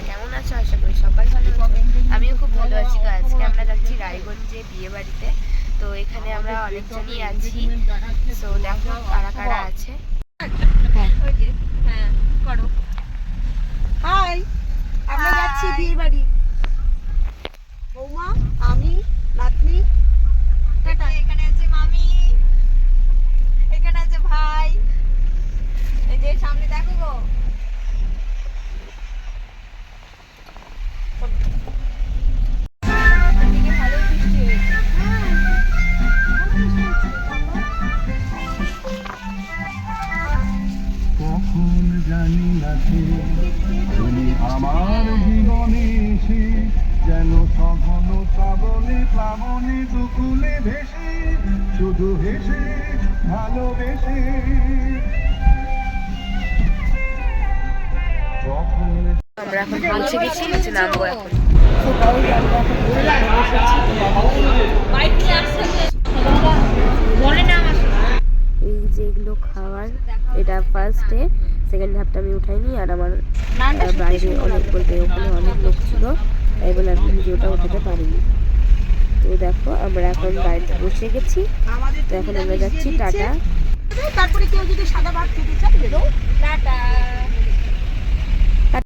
তোমরা কেমন আছো? আশা করি সবাই ভালো আমিও খুব ভালো আছি তো আজকে আমরা যাচ্ছি রায়গঞ্জে বিয়ে বাড়িতে তো এখানে আমরা অনেকজনই আছি। তো দেখো কারা কারা আছে। হ্যাঁ। হ্যাঁ করো। হাই আমরা যাচ্ছি বিয়ে বাড়ি জানি তুমি আমার জীবনে এসে যেন সঘন শ্রাবণে প্লাবনে দুকুলে ভেসে শুধু হেসে ভালোবেসে। আমরা এখন পৌঁছে গেছি নিচে নামবো এখন। এগুলো খাওয়ার এটা ফার্স্ট ডে সেকেন্ড হাফটা আমি উঠাইনি আর আমার বাইরে অনেক বলতে ওখানে অনেক লোক ছিল তাই বলে আমি ভিডিওটা উঠাতে পারিনি। তো দেখো আমরা এখন গাড়িতে বসে গেছি। তো এখন আমরা যাচ্ছি টাটা। তারপরে কেউ যদি সাদা ভাত খেতে চায়